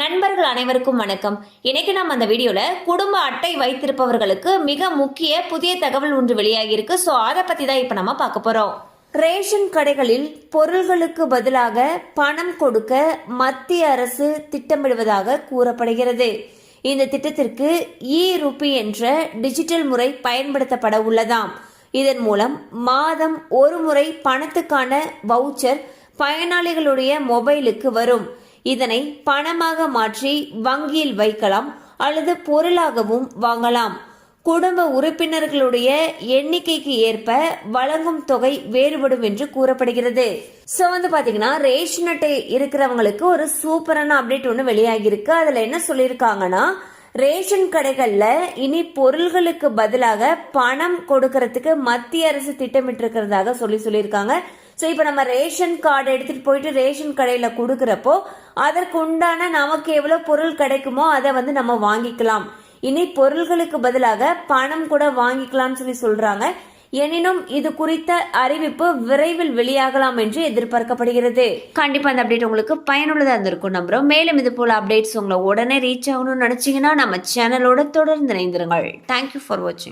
நண்பர்கள் அனைவருக்கும் வணக்கம். இன்னைக்கு நம்ம அந்த வீடியோல குடும்ப அட்டை வைத்திருப்பவர்களுக்கு மிக முக்கிய புதிய தகவல் ஒன்று வெளியாகியிருக்கு. ஸோ அதை பத்தி தான் இப்போ நம்ம பார்க்க போறோம். ரேஷன் கடைகளில் பொருள்களுக்கு பதிலாக பணம் கொடுக்க மத்திய அரசு திட்டமிடுவதாக கூறப்படுகிறது. இந்த திட்டத்திற்கு இ ருபி என்ற டிஜிட்டல் முறை பயன்படுத்தப்பட உள்ளதாம். இதன் மூலம் மாதம் ஒரு முறை பணத்துக்கான வவுச்சர் பயனாளிகளுடைய மொபைலுக்கு வரும். இதனை பணமாக மாற்றி வங்கியில் வைக்கலாம் அல்லது பொருளாகவும் வாங்கலாம். குடும்ப உறுப்பினர்களுடைய எண்ணிக்கைக்கு ஏற்ப வழங்கும் தொகை வேறுபடும் என்று கூறப்படுகிறது. சோ வந்து பாத்தீங்கன்னா ரேஷன் அட்டை இருக்கிறவங்களுக்கு ஒரு சூப்பரான அப்டேட் ஒன்று வெளியாகியிருக்கு. அதுல என்ன சொல்லியிருக்காங்கன்னா ரேஷன் கடைகள்ல இனி பொருள்களுக்கு பதிலாக பணம் கொடுக்கறதுக்கு மத்திய அரசு திட்டமிட்டிருக்கிறதாக சொல்லி சொல்லியிருக்காங்க. ஸோ இப்போ நம்ம ரேஷன் கார்டு எடுத்துகிட்டு போயிட்டு ரேஷன் கடையில் கொடுக்குறப்போ அதற்கு உண்டான நமக்கு எவ்வளோ பொருள் கிடைக்குமோ அதை வந்து நம்ம வாங்கிக்கலாம். இனி பொருள்களுக்கு பதிலாக பணம் கூட வாங்கிக்கலாம்னு சொல்லி சொல்றாங்க. எனினும் இது குறித்த அறிவிப்பு விரைவில் வெளியாகலாம் என்று எதிர்பார்க்கப்படுகிறது. கண்டிப்பா அந்த அப்டேட் உங்களுக்கு பயனுள்ளதா இருந்திருக்கும் நம்புறோம். மேலும் இது போல அப்டேட்ஸ் உங்களை உடனே ரீச் ஆகணும்னு நினைச்சீங்கன்னா நம்ம சேனலோட தொடர்ந்து இணைந்திருங்கள். தேங்க்யூ ஃபார் வாட்சிங்